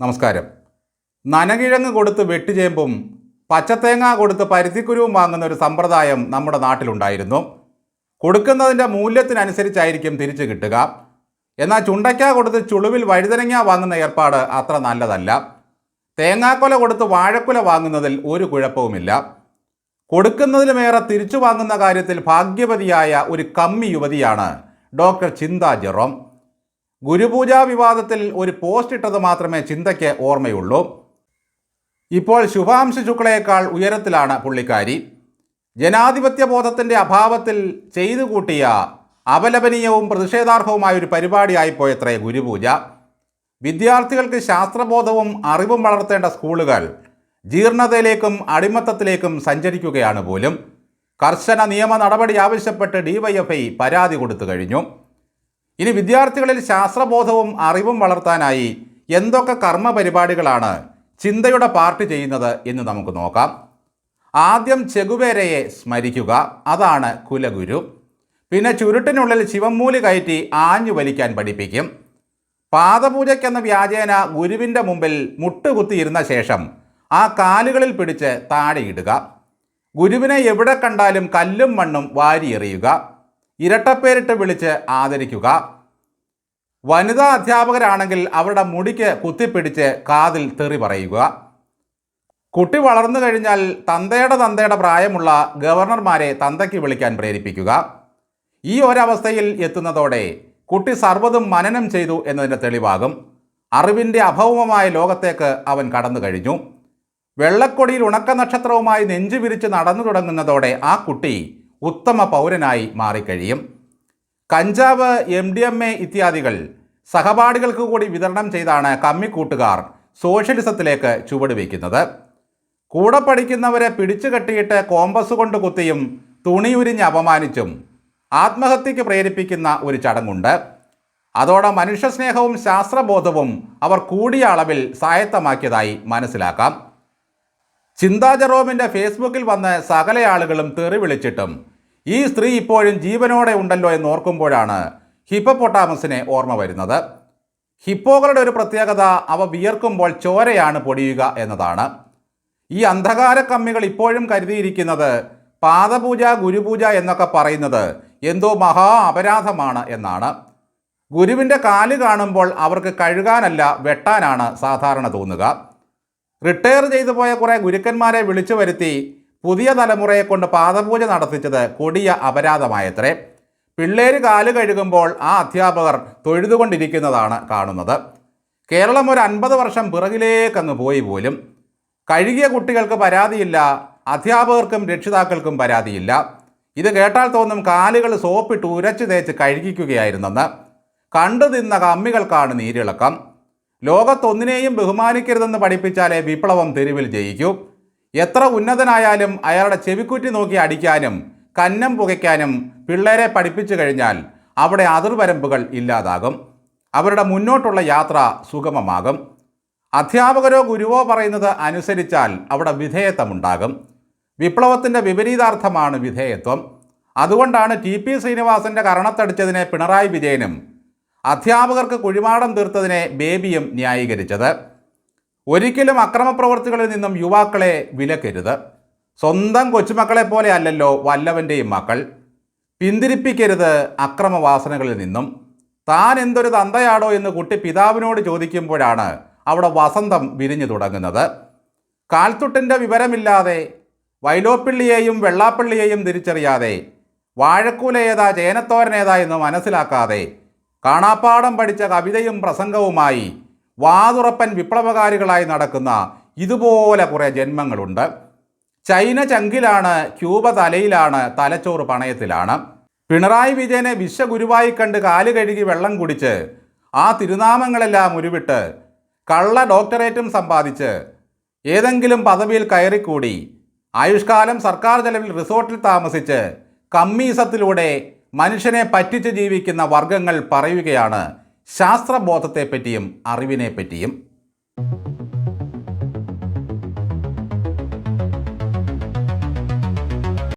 നമസ്കാരം. നനകിഴങ്ങ് കൊടുത്ത് വെട്ടുചേമ്പും പച്ചത്തേങ്ങ കൊടുത്ത് പരുത്തിക്കുരുവും വാങ്ങുന്ന ഒരു സമ്പ്രദായം നമ്മുടെ നാട്ടിലുണ്ടായിരുന്നു. കൊടുക്കുന്നതിന്റെ മൂല്യത്തിനനുസരിച്ചായിരിക്കും തിരിച്ചു കിട്ടുക. എന്നാൽ ചുണ്ടയ്ക്ക കൊടുത്ത് ചുളുവിൽ വഴുതനങ്ങ വാങ്ങുന്ന ഏർപ്പാട് അത്ര നല്ലതല്ല. തേങ്ങാക്കൊല കൊടുത്ത് വാഴക്കുല വാങ്ങുന്നതിൽ ഒരു കുഴപ്പവുമില്ല. കൊടുക്കുന്നതിലുമേറെ തിരിച്ചു വാങ്ങുന്ന കാര്യത്തിൽ ഭാഗ്യവതിയായ ഒരു കമ്മി യുവതിയാണ് ഡോക്ടർ ചിന്ത ജെറോം. ഗുരുപൂജാ വിവാദത്തിൽ ഒരു പോസ്റ്റ് ഇട്ടത് മാത്രമേ ചിന്തയ്ക്ക് ഓർമ്മയുള്ളൂ. ഇപ്പോൾ ശുഭാംശ ശുക്ലയേക്കാൾ ഉയരത്തിലാണ് പുള്ളിക്കാരി. ജനാധിപത്യ ബോധത്തിന്റെ അഭാവത്തിൽ ചെയ്തു കൂട്ടിയ അപലപനീയവും പ്രതിഷേധാർഹവുമായ ഒരു പരിപാടിയായിപ്പോയത്രേ ഗുരുപൂജ. വിദ്യാർത്ഥികൾക്ക് ശാസ്ത്രബോധവും അറിവും വളർത്തേണ്ട സ്കൂളുകൾ ജീർണതയിലേക്കും അടിമത്തത്തിലേക്കും സഞ്ചരിക്കുകയാണ് പോലും. കർശന നിയമ നടപടി ആവശ്യപ്പെട്ട് ഡിവൈഎഫ്ഐ പരാതി കൊടുത്തു കഴിഞ്ഞു. ഇനി വിദ്യാർത്ഥികളിൽ ശാസ്ത്രബോധവും അറിവും വളർത്താനായി എന്തൊക്കെ കർമ്മ പരിപാടികളാണ് ചിന്തയുടെ പാർട്ട് ചെയ്യുന്നത് എന്ന് നമുക്ക് നോക്കാം. ആദ്യം ചെകുവേരയെ സ്മരിക്കുക. അതാണ് കുലഗുരു. പിന്നെ ചുരുട്ടിനുള്ളിൽ ശിവമൂലി കയറ്റി ആഞ്ഞു വലിക്കാൻ പഠിപ്പിക്കും. പാദപൂജയ്ക്കെന്ന വ്യാജേന ഗുരുവിന്റെ മുമ്പിൽ മുട്ടുകുത്തിയിരുന്ന ശേഷം ആ കാലുകളിൽ പിടിച്ച് താഴെയിടുക ഗുരുവിനെ എവിടെ കണ്ടാലും കല്ലും മണ്ണും വാരിയെറിയുക. ഇരട്ടപ്പേരിട്ട് വിളിച്ച് ആദരിക്കുക. വനിതാ അധ്യാപകരാണെങ്കിൽ അവരുടെ മുടിക്ക് കുത്തിപ്പിടിച്ച് കാതിൽ തെറി പറയുക. കുട്ടി വളർന്നു കഴിഞ്ഞാൽ തന്തയുടെ തന്തയുടെ പ്രായമുള്ള ഗവർണർമാരെ തന്തയ്ക്ക് വിളിക്കാൻ പ്രേരിപ്പിക്കുക. ഈ ഒരവസ്ഥയിൽ എത്തുന്നതോടെ കുട്ടി സർവതും മനനം ചെയ്തു എന്നതിന്റെ തെളിവാകും. അറിവിന്റെ അഭൗമമായ ലോകത്തേക്ക് അവൻ കടന്നു കഴിഞ്ഞു. വെള്ളക്കൊടിയിൽ ഉണക്ക നക്ഷത്രവുമായി നെഞ്ചു വിരിച്ച് നടന്നു തുടങ്ങുന്നതോടെ ആ കുട്ടി ഉത്തമ പൗരനായി മാറിക്കഴിയും. കഞ്ചാവ് എം ഡി എം എ ഇത്യാദികൾ സഹപാഠികൾക്ക് കൂടി വിതരണം ചെയ്താണ് കമ്മിക്കൂട്ടുകാർ സോഷ്യലിസത്തിലേക്ക് ചുവടുവയ്ക്കുന്നത്. കൂടെ പഠിക്കുന്നവരെ പിടിച്ചു കെട്ടിയിട്ട് കോമ്പസ് കൊണ്ട് കുത്തിയും തുണിയുരിഞ്ഞ് അപമാനിച്ചും ആത്മഹത്യയ്ക്ക് പ്രേരിപ്പിക്കുന്ന ഒരു ചടങ്ങുണ്ട്. അതോടെ മനുഷ്യസ്നേഹവും ശാസ്ത്രബോധവും അവർ കൂടിയ അളവിൽ സായത്തമാക്കിയതായി മനസ്സിലാക്കാം. ചിന്താ ജെറോമിന്റെ ഫേസ്ബുക്കിൽ വന്ന് സകല ആളുകളും തെറി വിളിച്ചിട്ടും ഈ സ്ത്രീ ഇപ്പോഴും ജീവനോടെ ഉണ്ടല്ലോ എന്ന് ഓർക്കുമ്പോഴാണ് ഹിപ്പപ്പൊട്ടാമസിനെ ഓർമ്മ വരുന്നത്. ഹിപ്പോകളുടെ ഒരു പ്രത്യേകത അവ വിയർക്കുമ്പോൾ ചോരയാണ് പൊടിയുക എന്നതാണ്. ഈ അന്ധകാര കമ്മികൾ ഇപ്പോഴും കരുതിയിരിക്കുന്നത് പാദപൂജ ഗുരുപൂജ എന്നൊക്കെ പറയുന്നത് എന്തോ മഹാ അപരാധമാണ് എന്നാണ്. ഗുരുവിന്റെ കാൽ കാണുമ്പോൾ അവർക്ക് കഴുകാനല്ല വെട്ടാനാണ് സാധാരണ തോന്നുക. റിട്ടയർ ചെയ്തു പോയ കുറേ ഗുരുക്കന്മാരെ വിളിച്ചു വരുത്തി പുതിയ തലമുറയെ കൊണ്ട് പാദപൂജ നടത്തിച്ചത് കൊടിയ അപരാധമായത്രേ. പിള്ളേര് കാൽ കഴുകുമ്പോൾ ആ അധ്യാപകർ തൊഴുതുകൊണ്ടിരിക്കുന്നതാണ് കാണുന്നത്. കേരളം ഒരു അൻപത് വർഷം പിറകിലേക്കങ്ങ് പോയി പോലും. കഴുകിയ കുട്ടികൾക്ക് പരാതിയില്ല അധ്യാപകർക്കും രക്ഷിതാക്കൾക്കും പരാതിയില്ല. ഇത് കേട്ടാൽ തോന്നും കാലുകൾ സോപ്പിട്ട് ഉരച്ചു തേച്ച് കഴുകിക്കുകയായിരുന്നെന്ന്. കണ്ടു തിന്ന കമ്മികൾക്കാണ് നീരിളക്കം. ലോകത്തൊന്നിനെയും ബഹുമാനിക്കരുതെന്ന് പഠിപ്പിച്ചാലേ വിപ്ലവം തെരുവിൽ ജയിക്കൂ. എത്ര ഉന്നതനായാലും അയാളുടെ ചെവിക്കുറ്റി നോക്കി അടിക്കാനും കന്നം പുകയ്ക്കാനും പിള്ളേരെ പഠിപ്പിച്ചു കഴിഞ്ഞാൽ അവിടെ അതിർവരമ്പുകൾ ഇല്ലാതാകും. അവരുടെ മുന്നോട്ടുള്ള യാത്ര സുഗമമാകും. അധ്യാപകരോ ഗുരുവോ പറയുന്നത് അനുസരിച്ചാൽ അവിടെ വിധേയത്വമുണ്ടാകും. വിപ്ലവത്തിന്റെ വിപരീതാർത്ഥമാണ് വിധേയത്വം. അതുകൊണ്ടാണ് ടി പി ശ്രീനിവാസന്റെ കരണത്തടിച്ചതിനെ പിണറായി വിജയനും അധ്യാപകർക്ക് കുഴിമാടം തീർത്തതിനെ ബേബിയും ന്യായീകരിച്ചത്. ഒരിക്കലും അക്രമപ്രവർത്തികളിൽ നിന്നും യുവാക്കളെ വിലക്കരുത്. സ്വന്തം കൊച്ചുമക്കളെ പോലെ അല്ലല്ലോ വല്ലവന്റെയും മക്കൾ. പിന്തിരിപ്പിക്കരുത് അക്രമവാസനകളിൽ നിന്നും. താൻ എന്തൊരു തന്തയാടോ എന്ന് കുട്ടി പിതാവിനോട് ചോദിക്കുമ്പോഴാണ് അവിടെ വസന്തം വിരിഞ്ഞു തുടങ്ങുന്നത്. കാൽത്തുട്ടിന്റെ വിവരമില്ലാതെ വൈലോപ്പിള്ളിയെയും വെള്ളാപ്പള്ളിയെയും തിരിച്ചറിയാതെ വാഴക്കൂല ഏതാ ചേനത്തോരൻ എന്ന് മനസ്സിലാക്കാതെ കാണാപ്പാടം പഠിച്ച കവിതയും പ്രസംഗവുമായി വാതുറപ്പൻ വിപ്ലവകാരികളായി നടക്കുന്ന ഇതുപോലെ കുറേ ജന്മങ്ങളുണ്ട്. ചൈന ചങ്കിലാണ് ക്യൂബ തലയിലാണ് തലച്ചോറ് പണയത്തിലാണ്. പിണറായി വിജയനെ വിശ്വഗുരുവായി കണ്ട് കാൽ കഴുകി വെള്ളം കുടിച്ച് ആ തിരുനാമങ്ങളെല്ലാം ഉരുവിട്ട് കള്ള ഡോക്ടറേറ്റും സമ്പാദിച്ച് ഏതെങ്കിലും പദവിയിൽ കയറിക്കൂടി ആയുഷ്കാലം സർക്കാർ ചെലവിൽ റിസോർട്ടിൽ താമസിച്ച് കമ്മീസത്തിലൂടെ മനുഷ്യനെ പറ്റിച്ച് ജീവിക്കുന്ന വർഗങ്ങൾ പറയുകയാണ് ശാസ്ത്രബോധത്തെപ്പറ്റിയും അറിവിനെപ്പറ്റിയും